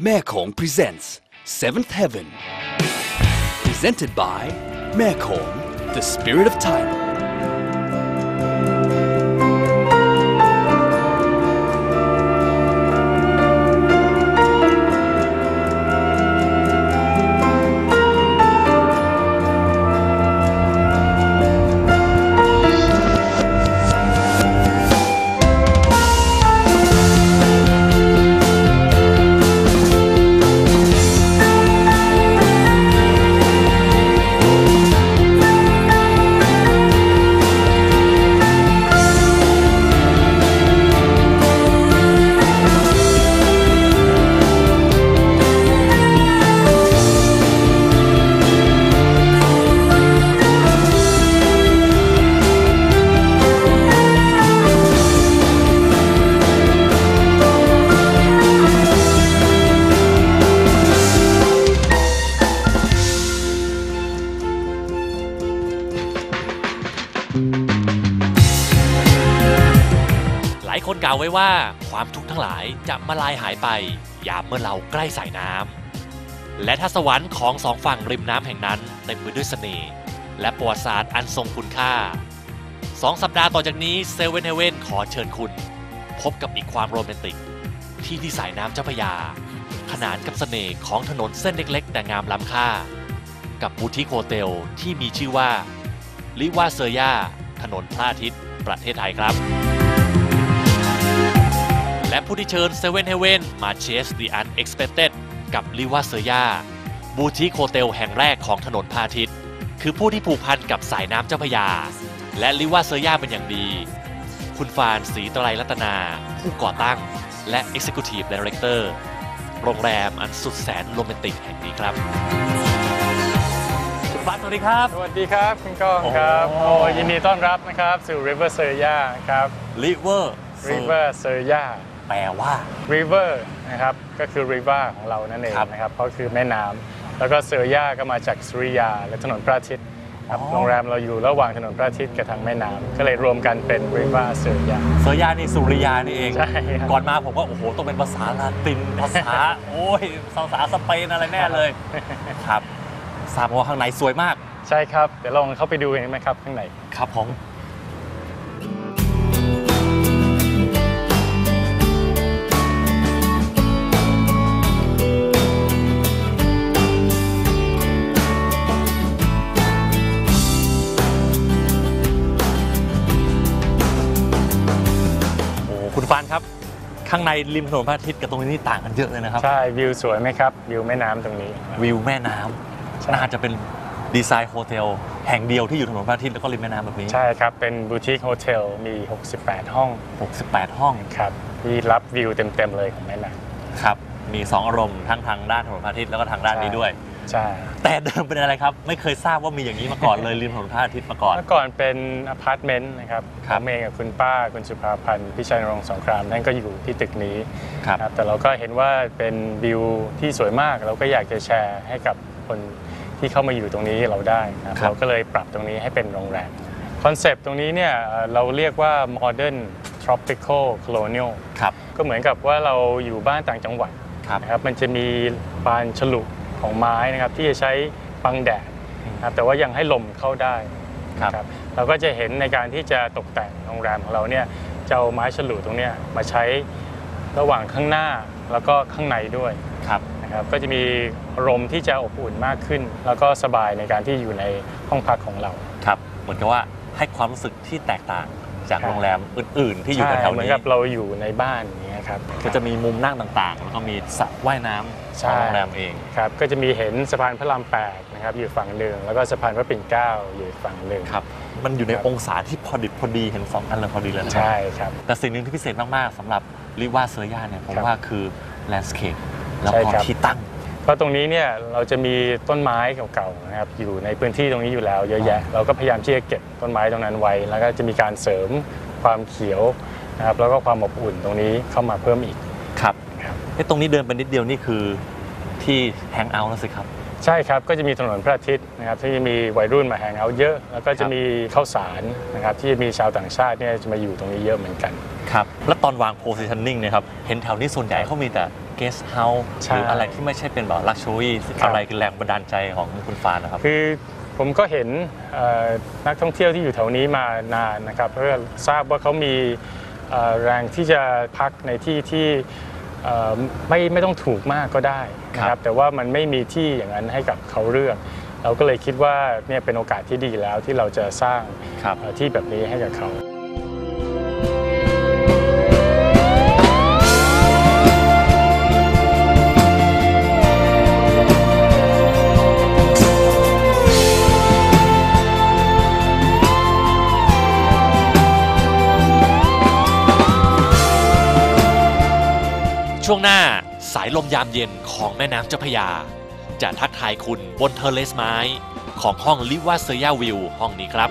Mekong presents Seventh Heaven. Presented by Mekong, the spirit of Thailand. หลาย คนกล่าวไว้ว่าความทุกข์ทั้งหลายจะมาลายหายไปยามเมื่อเราใกล้สายน้ำและถ้าสวรรค์ของสองฝั่งริมน้ำแห่งนั้นเต็มไปด้วยเสน่ห์และประวัติศาสตร์อันทรงคุณค่าสองสัปดาห์ต่อจากนี้เซเว่นเฮเว่นขอเชิญคุณ พบกับอีกความโรแมนติก ที่ที่สายน้ำเจ้าพยา ขนานกับเสน่ห์ของถนนเส้นเล็กๆ แต่งามล้ำค่า กับบูติโฮเทลที่มีชื่อว่า ลิวาเซย่าถนนพระอาทิตย์ ประเทศไทยครับ และผู้ที่เชิญเซเว่นเฮเว่นมาเชส the unexpected กับลิวาเซย่าบูติกโฮเทลแห่งแรกของถนนพระอาทิตย์คือผู้ที่ผูกพันกับสายน้ำเจ้าพระยา และลิวาเซย่าเป็นอย่างดี คุณฟานศรีตรัยรัตนา ผู้ก่อตั้ง และ Executive Director โรงแรมอันสุดแสนโรแมนติกแห่งนี้ครับคุณฟานสวัสดีครับ สวัสดีครับคุณก้องครับโอ้โอ้ยินดีต้อนรับนะครับสู่ River s e r y a ครับลิเวอร์ River s e r y a แปลว่า River นะครับก็คือ River ของเรานั่นเองครับนะครับเพราะคือแม่น้ำแล้วก็เซอร์ยาก็มาจากสุริยา และถนนพระอาทิตย์ครับอ๋อโรงแรมเราอยู่ระหว่างถนนพระอาทิตย์กับทางแม่น้ำก็เลยรวมกันเป็น River s e r y a เซอร์ยานี่สุริยานี่เองใช่ครับก่อนมาผมก็โอ้โหต้องเป็นภาษาลาตินภาษาโอ้ยภาษาสเปนอะไรแน่เลยครับทราบมาว่าข้างในสวยมาก ใช่ครับ เดี๋ยวลองเข้าไปดูเห็นไหมครับข้างในครับผม คุณฟานครับ ข้างในริมถนนพระอาทิตย์กับตรงนี้นี่ต่างกันเยอะเลยนะครับใช่วิวสวยไหมครับวิวแม่น้ำตรงนี้ วิวแม่น้ใช่ำน่าจะเป็นดีไซน์โฮเทลแห่งเดียวที่อยู่ถนนพระอาทิตย์แล้วก็ริมแม่น้ำแบบนี้ ใช่ครับ เป็นบูติกโฮเทลมี 68 ห้อง 68 ห้องครับที่รับวิวเต็มๆเลยของแม่น้ครับ มี 2 อารมณ์ทั้งทางด้านถนนพระอาทิตย์แล้วก็ทางด้านนี้ด้วยำ ใช่แต่เดิมเป็นอะไรครับ ไม่เคยทราบว่ามีอย่างนี้มาก่อนเลยริมถนนพระอาทิตย์มาก่อน เมื่อก่อนเป็นอพาร์ตเมนต์นะครับครับผมเองกับคุณป้าคุณสุภาพันธ์พิชัยนรงค์สงครามนั่นก็อยู่ที่ตึกนี้ครับครับแต่เราก็เห็นว่าเป็นวิวที่สวยมาก เราก็อยากจะแชร์ให้กับคนที่เข้ามาอยู่ตรงนี้เราได้นะครับครับ เราก็เลยปรับตรงนี้ให้เป็นโรงแรมคอนเซปต์ตรงนี้เนี่ยเอ่อเราเรียกว่า modern tropical colonial ครับก็เหมือนกับว่าเราอยู่บ้านต่างจังหวัดครับ นะครับมันจะมีบานฉลุ ของไม้นะครับที่จะใช้บังแดดนะครับแต่ว่ายังให้ลมเข้าได้ครับครับเราก็จะเห็นในการที่จะตกแต่งโรงแรมของเราเนี่ยจะเอาไม้ฉลุตรงเนี้ยมาใช้ระหว่างข้างหน้าแล้วก็ข้างในด้วยครับนะครับก็จะมีอารมณ์ที่จะอบอุ่นมากขึ้น แล้วก็สบายในการที่อยู่ในห้องพักของเราครับ เหมือนกับว่าให้ความรู้สึกที่แตกต่างจากครับโรงแรมอื่น ๆ ที่อยู่ใช่แถวๆเหมือนนี้กับเราอยู่ในบ้านอย่างเงี้ยครับก็จะมีมุมนั่งต่างๆ แล้วก็มีสระว่ายน้ำใช่ ของโรงแรมเองครับก็จะมีเห็นสะพานพระรามแปดนะครับอยู่ฝั่งหนึ่งแล้วก็สะพานพระปิ่นเกล้าอยู่อีกฝั่งหนึ่งครับมันอยู่ในครับองศาที่พอดิบพอดีเห็นสองอันเลยพอดีเลยนะครัใช่ครับแต่สิ่งหนึ่งที่พิเศษมาก ๆสำหรับริว่าเซอร์ยาเนี่ยผมครับว่าคือแลนด์สเคปแล้วใช่ก็ครับที่ตั้งเพราะตรงนี้เนี่ยเราจะมีต้นไม้เก่าๆนะครับอยู่ในพื้นที่ตรงนี้อยู่แล้วเยอะแยะ เราก็พยายามที่จะเก็บต้นไม้ตรงนั้นไว้ แล้วก็จะมีการเสริมความเขียวนะครับแล้วก็ความอบอุ่นตรงนี้เข้ามาเพิ่มอีกครับครับเอ้ตรงนี้เดินไปนิดเดียวนี่คือที่แฮงเอาท์แล้วสิครับ ใช่ครับ ก็จะมีถนนพระอาทิตย์นะครับที่จะมีวัยรุ่นมาแฮงเอาท์เยอะ แล้วก็ครัจะบมีข้าวสารนะครับที่มีชาวต่างชาติเนี่ยจะมาอยู่ตรงนี้เยอะเหมือนกัน ครับ แล้วตอนวาง positioning เนี่ยครับ เห็นแถวนี้ส่วนใหญ่เขามีแต่สต์เฮาส์ใช่หรืออะไรที่ไม่ใช่เป็นแบบลักชัวรี่ครับอะไรคือแรงบันดาลใจของคุณฟานนะครับ คือผมก็เห็นเอ่อนักท่องเที่ยวที่อยู่แถวนี้มานานนะครับเพื่อทราบว่าเขามีเอ่อแรงที่จะพักในที่ที่เอ่อ ไม่ไม่ต้องถูกมากก็ได้นะคครัรับบแต่ว่ามันไม่มีที่อย่างนั้นให้กับเขาเลือก เราก็เลยคิดว่าเนี่ยเป็นโอกาสที่ดีแล้วที่เราจะสร้างครับเอ่อที่แบบนี้ให้กับเขา ช่วงหน้าสายลมยามเย็นของแม่น้ำเจ้าพระยา จะทักทายคุณบนเทอร์เลสไม้ ของห้องลิวาเซียวิวห้องนี้ครับ